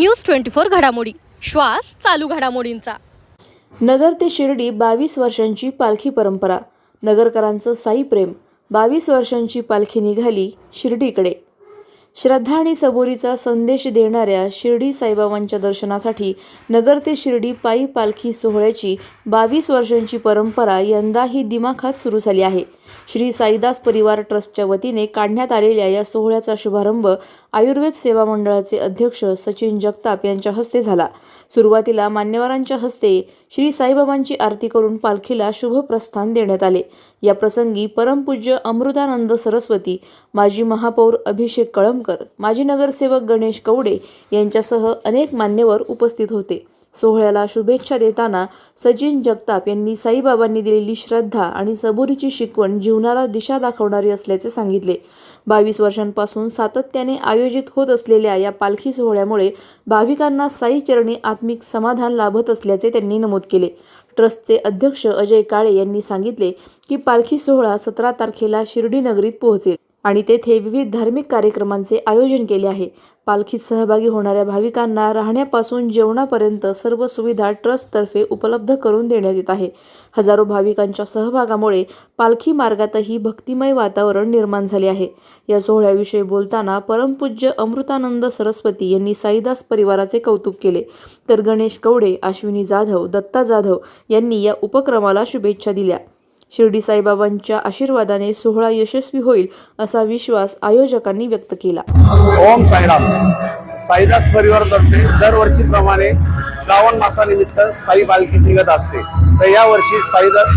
News twenty four घडामोडी. श्वास चालू घडामोडींचा. नगर ते शिर्डी बावीस वर्षांची पालखी परंपरा. नगरकरांचं साई प्रेम. बावीस वर्षांची पालखी निघाली शिर्डीकडे. श्रद्धा आणि सबोरीचा संदेश देणाऱ्या शिर्डी साईबाबांच्या दर्शनासाठी नगर ते शिर्डी पायी पालखी सोहळ्याची बावीस वर्षांची परंपरा यंदाही दिमाखात सुरू झाली आहे. श्री साईदास परिवार ट्रस्टच्या वतीने काढण्यात आलेल्या या सोहळ्याचा शुभारंभ आयुर्वेद सेवा मंडळाचे अध्यक्ष सचिन जगताप यांच्या हस्ते झाला. सुरुवातीला मान्यवरांच्या हस्ते श्री साईबाबांची आरती करून पालखीला शुभप्रस्थान देण्यात आले. या प्रसंगी परमपूज्य अमृतानंद सरस्वती माजी महापौर अभिषेक कळमकर माजी नगरसेवक गणेश कवडे यांच्यासह अनेक मान्यवर उपस्थित होते. सोहळ्याला शुभेच्छा देताना सचिन जगताप यांनी साईबाबांनी दिलेली श्रद्धा आणि सबुरीची शिकवण जीवनाला दिशा दाखवणारी असल्याचे सांगितले. बावीस वर्षांपासून सातत्याने आयोजित होत असलेल्या या पालखी सोहळ्यामुळे भाविकांना साईचरणी आत्मिक समाधान लाभत असल्याचे त्यांनी नमूद केले. ट्रस्टचे अध्यक्ष अजय काळे यांनी सांगितले की पालखी सोहळा सतरा तारखेला शिर्डी नगरीत पोहोचेल. आणि तेथे विविध धार्मिक कार्यक्रमांचे आयोजन केले आहे. पालखीत सहभागी होणाऱ्या भाविकांना राहण्यापासून जेवणापर्यंत सर्व सुविधा ट्रस्टतर्फे उपलब्ध करून देण्यात येत आहे. हजारो भाविकांच्या सहभागामुळे पालखी मार्गातही भक्तिमय वातावरण निर्माण झाले आहे. या सोहळ्याविषयी बोलताना परमपूज्य अमृतानंद सरस्वती यांनी साईदास परिवाराचे कौतुक केले. तर गणेश कवडे अश्विनी जाधव दत्ता जाधव यांनी या उपक्रमाला शुभेच्छा दिल्या. शिर्डी साईबाबांच्या आशीर्वादाने सोहळा यशस्वी होईल असा विश्वास आयोजकांनी व्यक्त केला. ओम साईराम. साईदास परिवारातर्फे दरवर्षीप्रमाणे श्रावण मासानिमित्त साई पालखी निघत असते. तर या वर्षी साईदास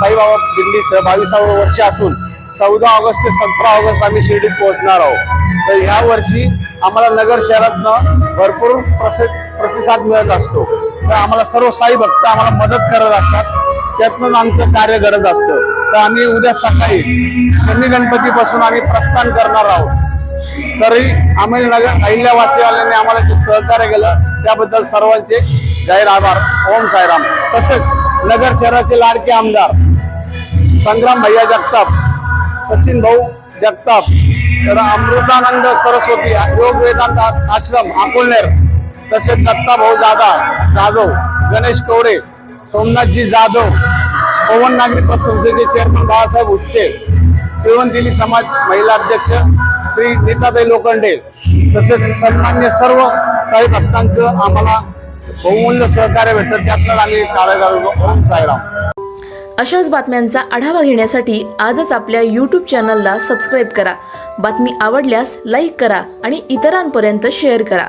साईबाबा दिल्लीचं बावीसावं वर्ष असून चौदा ऑगस्ट ते सतरा ऑगस्ट आम्ही शिर्डीत पोहोचणार आहोत. तर या वर्षी आम्हाला नगर शहरातनं भरपूर प्रसिद्ध प्रतिसाद मिळत असतो. तर आम्हाला सर्व साई भक्त आम्हाला मदत करत असतात. त्यातून आमचं कार्य घडत असतं. तर आम्ही उद्या सकाळी शनी गणपतीपासून आम्ही प्रस्थान करणार आहोत. तरी आम्ही नगर अहिल्यावासीवाल्यांनी आम्हाला जे सहकार्य केलं त्याबद्दल सर्वांचे जाहीर आभार. ओम साईराम. तसेच नगर शहराचे लाडके आमदार संग्राम भैया जगताप सचिन भाऊ जगताप तर अमृतानंद सरस्वती योग वेदांत आश्रम अकोलनेर तसेच दत्ता भाऊ जाधव जाधव गणेश कवडे सोमनाथजी जाधव पवन नागरी संस्थेचे चेअरमन बाळासाहेब उच्चे दिली समाज महिला अध्यक्ष श्री नीताताई लोखंडे तसेच सन्मान्य सर्व साई भक्तांचं आम्हाला बहुमूल्य सहकार्य भेटतं त्यातलं आम्ही कार्य ओम साईराम. अशाच बातम्यांचा आढावा घेण्यासाठी आजच आपल्या यूट्यूब चॅनलला सबस्क्राईब करा. बातमी आवडल्यास लाईक करा आणि इतरांपर्यंत शेअर करा.